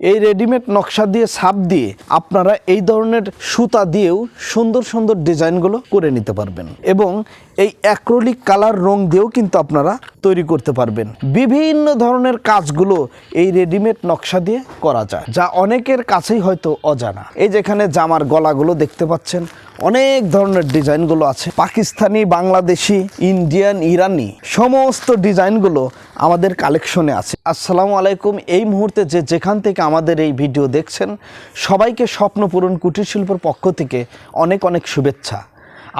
এই রেডিমেড নকশা দিয়ে সাপ দিয়ে আপনারা এই ধরনের সুতা দিয়েও সুন্দর সুন্দর ডিজাইনগুলো করে নিতে পারবেন। এবং এই অ্যাক্রোলিক কালার রং দিয়েও কিন্তু আপনারা তৈরি করতে পারবেন। বিভিন্ন ধরনের কাজগুলো এই রেডিমেড নকশা দিয়ে করা যায়, যা অনেকের কাছেই হয়তো অজানা। এই যেখানে জামার গলাগুলো দেখতে পাচ্ছেন অনেক ধরনের ডিজাইনগুলো আছে। পাকিস্তানি, বাংলাদেশি, ইন্ডিয়ান, ইরানি সমস্ত ডিজাইনগুলো আমাদের কালেকশনে আছে। আসসালামু আলাইকুম। এই মুহূর্তে যে যেখান থেকে আমাদের এই ভিডিও দেখছেন, সবাইকে স্বপ্নপূরণ কুটির শিল্পর পক্ষ থেকে অনেক অনেক শুভেচ্ছা।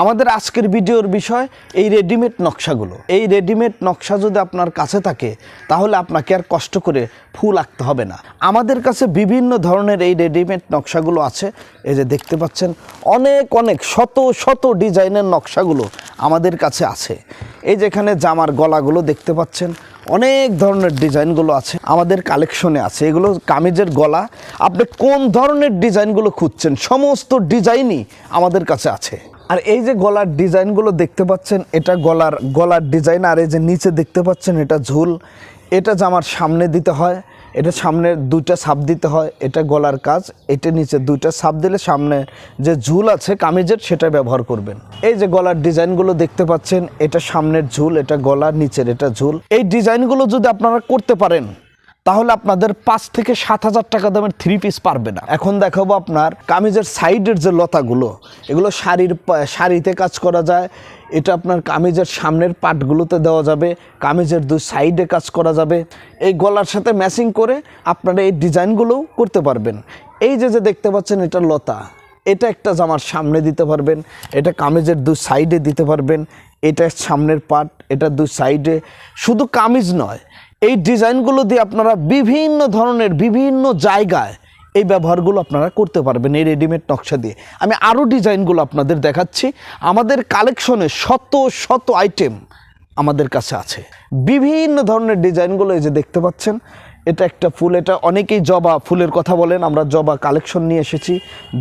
আমাদের আজকের ভিডিওর বিষয়, এই রেডিমেড নকশাগুলো। এই রেডিমেড নকশা যদি আপনার কাছে থাকে, তাহলে আপনাকে আর কষ্ট করে ফুল আঁকতে হবে না। আমাদের কাছে বিভিন্ন ধরনের এই রেডিমেড নকশাগুলো আছে। এই যে দেখতে পাচ্ছেন, অনেক অনেক, শত শত ডিজাইনের নকশাগুলো আমাদের কাছে আছে। এই যেখানে জামার গলাগুলো দেখতে পাচ্ছেন, অনেক ধরনের ডিজাইনগুলো আছে। আমাদের কালেকশনে আছে। এগুলো কামিজের গলা। আপনি কোন ধরনের ডিজাইনগুলো খুঁজছেন? সমস্ত ডিজাইনই আমাদের কাছে আছে। আর এই যে গলার ডিজাইনগুলো দেখতে পাচ্ছেন, এটা গলার গলার ডিজাইন, আর এই যে নিচে দেখতে পাচ্ছেন, এটা ঝুল। এটা জামার সামনে দিতে হয়, এটা সামনে দুইটা সাপ দিতে হয়, এটা গলার কাজ, এটা নিচে দুইটা সাপ দিলে সামনে যে ঝুল আছে, কামিজের, সেটা ব্যবহার করবেন। এই যে গলার ডিজাইনগুলো দেখতে পাচ্ছেন, এটা সামনের ঝুল, এটা গলার নিচের, এটা ঝুল। এই ডিজাইনগুলো যদি আপনারা করতে পারেন তাহলে আপনাদের পাঁচ থেকে সাত হাজার টাকা দামের থ্রি পিস পারবে না। এখন দেখাবো আপনার কামিজের সাইডের যে লতাগুলো, এগুলো শাড়ির শাড়িতে কাজ করা যায়। এটা আপনার কামিজের সামনের পাটগুলোতে দেওয়া যাবে, কামিজের দুই সাইডে কাজ করা যাবে। এই গলার সাথে ম্যাচিং করে আপনারা এই ডিজাইনগুলোও করতে পারবেন। এই যে যে দেখতে পাচ্ছেন, এটা লতা। এটা একটা জামার সামনে দিতে পারবেন, এটা কামিজের দুই সাইডে দিতে পারবেন, এটা সামনের পার্ট এটা দুই সাইডে। শুধু কামিজ নয় এই ডিজাইনগুলো দিয়ে আপনারা বিভিন্ন ধরনের, বিভিন্ন জায়গায় এই ব্যবহারগুলো আপনারা করতে পারবেন এই রেডিমেড নকশা দিয়ে। আমি আরও ডিজাইনগুলো আপনাদের দেখাচ্ছি। আমাদের কালেকশনে শত শত আইটেম আমাদের কাছে আছে। বিভিন্ন ধরনের ডিজাইনগুলো এই যে দেখতে পাচ্ছেন, এটা একটা ফুল, এটা অনেকেই জবা ফুলের কথা বলেন, আমরা জবা কালেকশন নিয়ে এসেছি,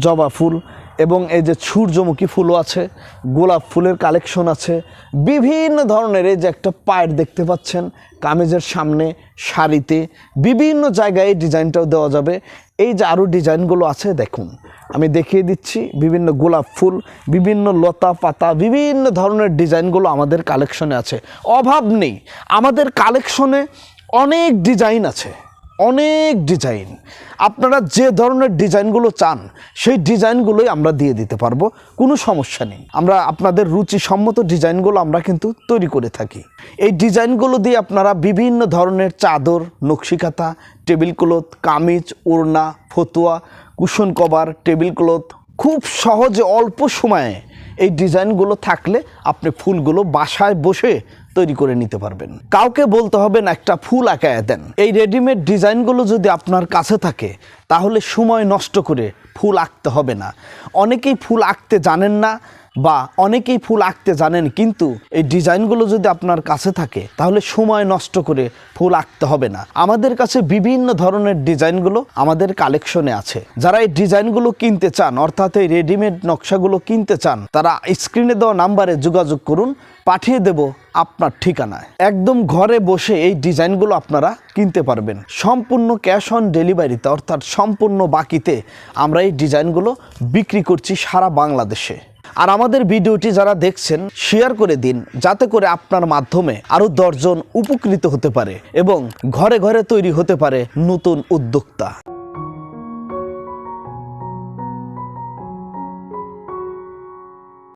জবা ফুল। এবং এই যে সূর্যমুখী ফুলও আছে, গোলাপ ফুলের কালেকশন আছে, বিভিন্ন ধরনের এই যে একটা পায়ের দেখতে পাচ্ছেন, কামিজের সামনে, শাড়িতে, বিভিন্ন জায়গায় এই ডিজাইনটাও দেওয়া যাবে। এই যে আরও ডিজাইনগুলো আছে, দেখুন, আমি দেখিয়ে দিচ্ছি, বিভিন্ন গোলাপ ফুল, বিভিন্ন লতা পাতা, বিভিন্ন ধরনের ডিজাইনগুলো আমাদের কালেকশনে আছে। অভাব নেই, আমাদের কালেকশনে অনেক ডিজাইন আছে। অনেক ডিজাইন। আপনারা যে ধরনের ডিজাইনগুলো চান, সেই ডিজাইনগুলোই আমরা দিয়ে দিতে পারব, কোনো সমস্যা নেই। আমরা আপনাদের রুচি সম্মত ডিজাইনগুলো আমরা কিন্তু তৈরি করে থাকি। এই ডিজাইনগুলো দিয়ে আপনারা বিভিন্ন ধরনের চাদর, নকশিকাতা, টেবিল ক্লথ, কামিজ, ওড়না, ফতুয়া, কুশন কভার, টেবিল ক্লথ, খুব সহজে অল্প সময়ে এই ডিজাইনগুলো থাকলে আপনি ফুলগুলো বাসায় বসে তৈরি করে নিতে পারবেন। কাউকে বলতে হবে না, একটা ফুল আঁকায় দেন। এই রেডিমেড ডিজাইনগুলো যদি আপনার কাছে থাকে, তাহলে সময় নষ্ট করে ফুল আঁকতে হবে না। অনেকেই ফুল আঁকতে জানেন না বা অনেকেই ফুল আঁকতে জানেন, কিন্তু এই ডিজাইনগুলো যদি আপনার কাছে থাকে, তাহলে সময় নষ্ট করে ফুল আঁকতে হবে না। আমাদের কাছে বিভিন্ন ধরনের ডিজাইনগুলো আমাদের কালেকশনে আছে। যারা এই ডিজাইনগুলো কিনতে চান, অর্থাৎ এই রেডিমেড নকশাগুলো কিনতে চান, তারা স্ক্রিনে দেওয়া নাম্বারে যোগাযোগ করুন, পাঠিয়ে দেব আপনার ঠিকানায়। একদম ঘরে বসে এই ডিজাইনগুলো আপনারা কিনতে পারবেন। সম্পূর্ণ ক্যাশ অন ডেলিভারিতে, অর্থাৎ সম্পূর্ণ বাকিতে আমরা এই ডিজাইনগুলো বিক্রি করছি সারা বাংলাদেশে। আর আমাদের ভিডিওটি যারা দেখছেন শেয়ার করে দিন, যাতে করে আপনার মাধ্যমে আরও দশজন উপকৃত হতে পারে এবং ঘরে ঘরে তৈরি হতে পারে নতুন উদ্যোক্তা।